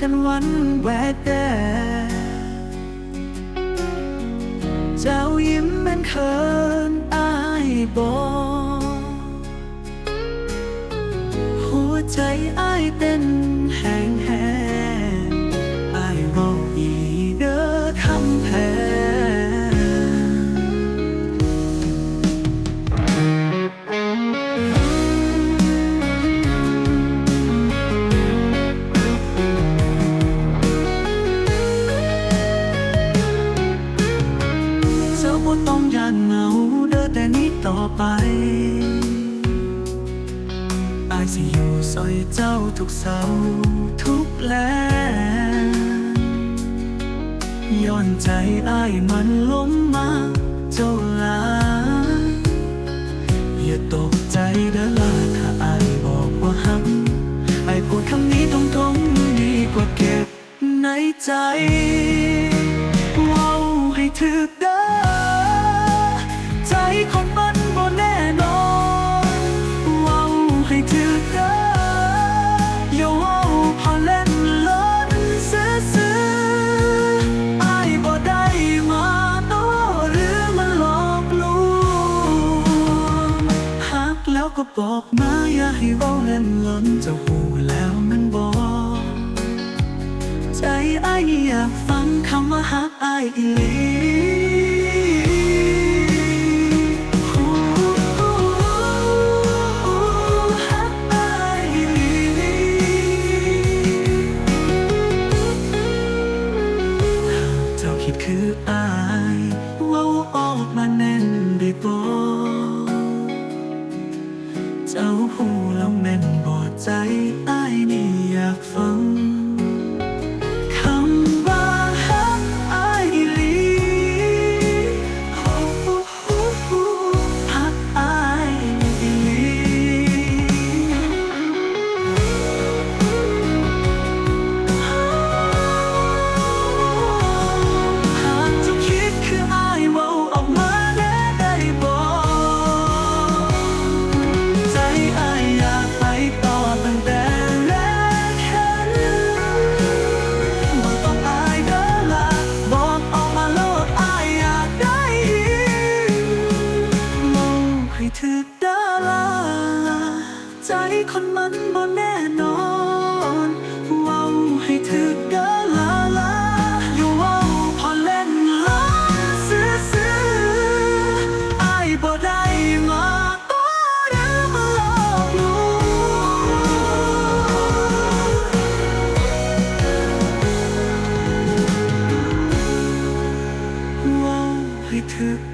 กันวันแวกแดเจ้ายิ้มแม่นเขินอายบอกหัวใจอายเต้ ต้องย่านเหงาเด้อแต่นี้ต่อไปอายสิอยู่ซอยเจ้าทุกเสาทุกแลงย้อนใจอายมันล้มมาเจ้าลาอย่าตกใจเด้อล่ะถ้าอายบอกว่าฮักอายพูดคำนี้ตรงๆดีกว่าเก็บในใจเว้าให้ถึกเด้ ก็บอกมาอย่าให้เว้าเล่นล้นจะหูแล้วมันบอกใจไอ้อยากฟังคำว่าฮักไอ้อีลีเจ้าคิดคืออ้า เจ้าหูแล้วแม่นบ่ใจอ้ายนี่อยากฟัง มันบ่แน่นอนเว้าให้ถึกเด้อละละอย่เว้าพอเล่นล้าซื่อๆอายบ่ได้มาก็เด้อมาหลอกลวงว้าให้ถึกเด้